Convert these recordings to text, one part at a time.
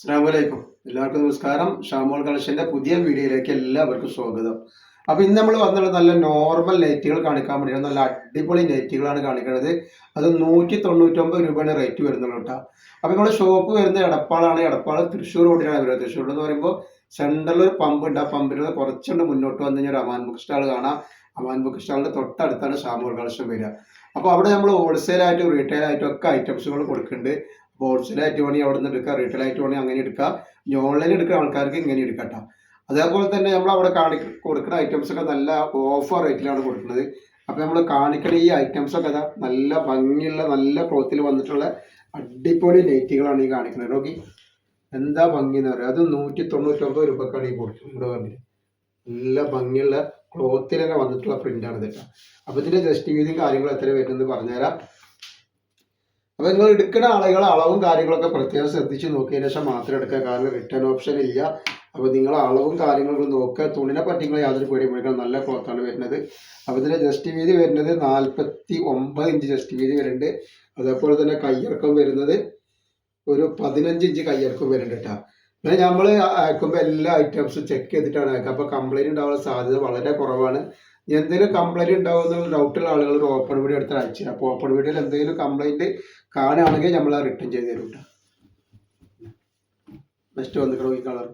അസ്സാം വലൈക്കും എല്ലാവർക്കും നമസ്കാരം. ഷാമോൾ കളക്ഷന്റെ പുതിയ വീഡിയോയിലേക്ക് എല്ലാവർക്കും സ്വാഗതം. അപ്പൊ ഇന്ന് നമ്മൾ വന്നുള്ള നല്ല നോർമൽ നെറ്റുകൾ കാണിക്കാൻ വേണ്ടിയാണ് നല്ല അടിപൊളി നെറ്റുകളാണ് കാണിക്കുന്നത്. അത് നൂറ്റി തൊണ്ണൂറ്റൊമ്പത് രൂപയാണ് റേറ്റ് വരുന്നുള്ളൂ കേട്ടോ. അപ്പൊ നമ്മുടെ ഷോപ്പ് വരുന്ന എടപ്പാളാണ്. എടപ്പാൾ തൃശ്ശൂർ റോഡിലാണ് വരുന്നത്. തൃശ്ശൂർ എന്ന് പറയുമ്പോൾ സെൻട്രലിൽ ഒരു പമ്പ് ഉണ്ട്. ആ പമ്പിൽ കുറച്ചുകൊണ്ട് മുന്നോട്ട് വന്നു കഴിഞ്ഞാൽ ഒരു അമാൻ ബുക്ക് സ്റ്റാൾ കാണാം. അമാൻ ബുക്ക് സ്റ്റാളിന്റെ തൊട്ടടുത്താണ് ഷാമോൾ കളക്ഷൻ വരിക. അപ്പോൾ അവിടെ നമ്മൾ ഹോൾസെയിൽ ആയിട്ടും റീറ്റെയിൽ ആയിട്ടും ഒക്കെ ഐറ്റംസുകൾ കൊടുക്കുന്നുണ്ട്. ഹോൾസെയിലായിട്ട് വേണമെങ്കിൽ അവിടെ നിന്ന് എടുക്കുക റീറ്റെയിലായിട്ട് വേണമെങ്കിൽ അങ്ങനെ എടുക്കുക. ഇനി ഓൺലൈൻ എടുക്കുന്ന ആൾക്കാർക്ക് ഇങ്ങനെ എടുക്കട്ടോ അതേപോലെ തന്നെ നമ്മൾ അവിടെ കാണി കൊടുക്കുന്ന ഐറ്റംസ് ഒക്കെ നല്ല ഓഫർ റേറ്റിലാണ് കൊടുക്കുന്നത്. അപ്പോൾ നമ്മൾ കാണിക്കുന്ന ഈ ഐറ്റംസ് ഒക്കെ അതാ നല്ല ഭംഗിയുള്ള നല്ല ക്ലോത്തിൽ വന്നിട്ടുള്ള അടിപൊളി നൈറ്റികളാണ് ഈ കാണിക്കുന്നത്. നോക്കി. എന്താ ഭംഗി എന്ന് പറയുക അത് നൂറ്റി തൊണ്ണൂറ്റൊമ്പത് രൂപക്കാണ് ഈ കൊടുക്കുന്നത് ഇവിടെ പറഞ്ഞത് നല്ല ഭംഗിയുള്ള ക്ലോത്തിൽ തന്നെ വന്നിട്ടുള്ള പ്രിന്റാണ് ഇതൊക്കെ അപ്പോൾ ഇതിന്റെ ജസ്റ്റ് വീതിയും കാര്യങ്ങളും എത്ര വരുന്നത് പറഞ്ഞുതരാം. അപ്പൊ നിങ്ങൾ എടുക്കുന്ന ആളുകൾ അളവും കാര്യങ്ങളൊക്കെ പ്രത്യേകം ശ്രദ്ധിച്ച് നോക്കിയതിനു ശേഷം മാത്രം എടുക്കുക. കാരണം റിട്ടേൺ ഓപ്ഷൻ ഇല്ല. അപ്പൊ നിങ്ങൾ അളവും കാര്യങ്ങളും നോക്കുക. തുണിനെ പറ്റി നിങ്ങൾ യാതൊരു പേടിയും പിടിക്കണം നല്ല ക്ലോത്താണ് വരുന്നത്. അപ്പൊ ഇതിന്റെ ജസ്റ്റ് വീതി വരുന്നത് നാൽപ്പത്തി ഒമ്പത് ഇഞ്ച് ജസ്റ്റ് വീതി വരുന്നുണ്ട്. അതേപോലെ തന്നെ കയ്യിറക്കം വരുന്നത് ഒരു പതിനഞ്ച് ഇഞ്ച് കയ്യിറക്കം വരുന്നുണ്ട് കേട്ടോ. പിന്നെ നമ്മൾ അയക്കുമ്പോൾ എല്ലാ ഐറ്റംസും ചെക്ക് ചെയ്തിട്ടാണ് അയക്കുക. അപ്പോൾ കംപ്ലൈന്റ് ഉണ്ടാവാനുള്ള സാധ്യത വളരെ കുറവാണ്. എന്തെങ്കിലും കംപ്ലൈന്റ് ഉണ്ടാവുന്ന ഡൗട്ടുള്ള ആളുകൾ ഒരു ഓപ്പൺ വീഡിയോ എടുത്ത് അയച്ചു. അപ്പോൾ ഓപ്പൺ വീഡിയോയിൽ എന്തെങ്കിലും കംപ്ലൈന്റ് കാണുകയാണെങ്കിൽ നമ്മൾ റിട്ടേൺ ചെയ്ത് തരും കേട്ടോ നെക്സ്റ്റ് വന്നിക്കണം ഈ കളർ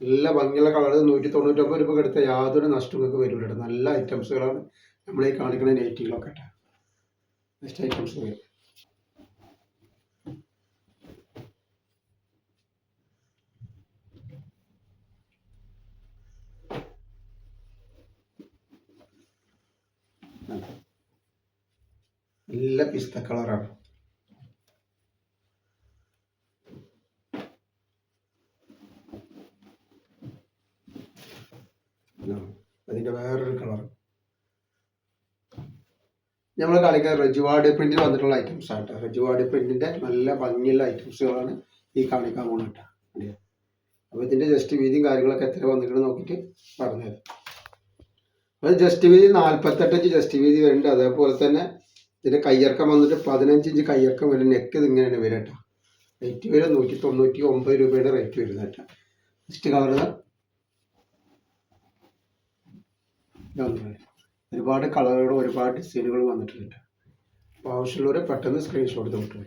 നല്ല ഭംഗിയുള്ള കളർ നൂറ്റി തൊണ്ണൂറ്റൊമ്പത് രൂപ എടുത്ത യാതൊരു നഷ്ടവും നിങ്ങൾക്ക് വരില്ല നല്ല ഐറ്റംസുകളാണ് നമ്മൾ ഈ കാണിക്കുന്ന നെയ്റ്റികളൊക്കെ നെക്സ്റ്റ് ഐറ്റംസ് വരും. നല്ല പിസ്ത കളറാണ്. അതിന്റെ വേറൊരു കളർ നമ്മൾ കാണിക്കുന്ന റജുവാഡ് പ്രിന്റിൽ വന്നിട്ടുള്ള ഐറ്റംസ് ആണ് കേട്ടോ റജുവാഡ് പ്രിന്റിന്റെ നല്ല ഭംഗിയുള്ള ഐറ്റംസുകളാണ് ഈ കാണിക്കാൻ പോകുന്നത് കേട്ടോ അപ്പോൾ ഇതിന്റെ ജസ്റ്റ് വീതിയും കാര്യങ്ങളൊക്കെ എത്ര വന്നിട്ട് നോക്കിയിട്ട് പറഞ്ഞുതരാം. അത് ജസ്റ്റ് വീതി നാൽപ്പത്തെട്ട് ഇഞ്ച് ജസ്റ്റ് വീതി വരുന്നുണ്ട്. അതേപോലെ തന്നെ ഇതിന്റെ കയ്യിറക്കം വന്നിട്ട് പതിനഞ്ച് ഇഞ്ച് കയ്യിറക്കം വരും. നെക്ക് ഇത് ഇങ്ങനെ വരിക കേട്ടോ റേറ്റ് വരും നൂറ്റി തൊണ്ണൂറ്റി ഒമ്പത് രൂപയുടെ റേറ്റ് വരുന്നത് കേട്ടോ. നെക്സ്റ്റ് കളർ ഒരുപാട് കളറുകളും ഒരുപാട് ഡിസൈനുകളും വന്നിട്ടുണ്ട് അപ്പോൾ ആവശ്യമുള്ളവരെ പെട്ടെന്ന് സ്ക്രീൻഷോട്ട് തൊട്ട്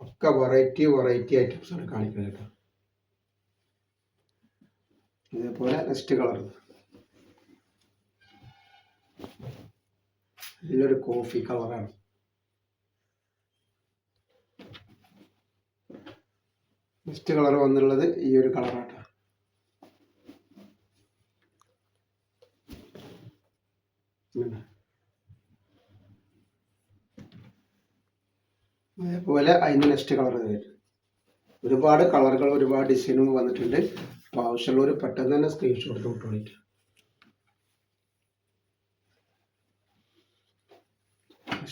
ഒക്കെ വെറൈറ്റി വെറൈറ്റി ഐറ്റംസ് ആണ് കാണിക്കുന്നത് കേട്ടോ ഇതേപോലെ നെക്സ്റ്റ് കളർ നല്ലൊരു കോഫി കളറാണ്. നെക്സ്റ്റ് കളർ വന്നുള്ളത് ഈ ഒരു കളറാണ് അതേപോലെ അതിന് നെക്സ്റ്റ് കളർ വരും ഒരുപാട് കളറുകൾ ഒരുപാട് ഡിസൈനും വന്നിട്ടുണ്ട്. അപ്പോൾ ആവശ്യമുള്ളവർ പെട്ടെന്ന് തന്നെ സ്ക്രീൻഷോട്ട് എടുത്ത് വിട്ടു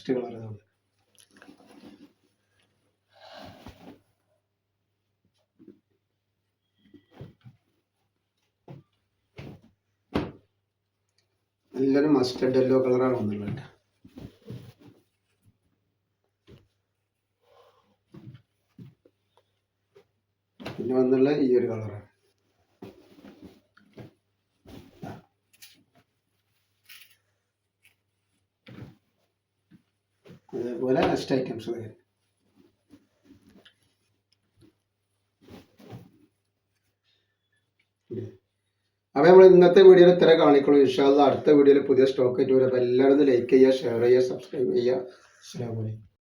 കളർ ഇതാണ് നല്ലൊരു മസ്റ്റർഡ് യെല്ലോ കളറാണ് വന്നുള്ളത് പിന്നെ വന്നുള്ള ഈ ഒരു കളറാണ് അതേപോലെ നെക്സ്റ്റ് ഐറ്റംസ് വരും അപ്പോൾ നമ്മൾ ഇന്നത്തെ വീഡിയോയിൽ ഇത്ര കാണിക്കുള്ളൂ. ഇൻഷാല്ല അടുത്ത വീഡിയോയിൽ പുതിയ സ്റ്റോക്ക് ആയിട്ട് വരും. അപ്പോൾ എല്ലാവരും ലൈക്ക് ചെയ്യുക ഷെയർ ചെയ്യുക സബ്സ്ക്രൈബ് ചെയ്യുക. അസ്സാം വലൈക്കും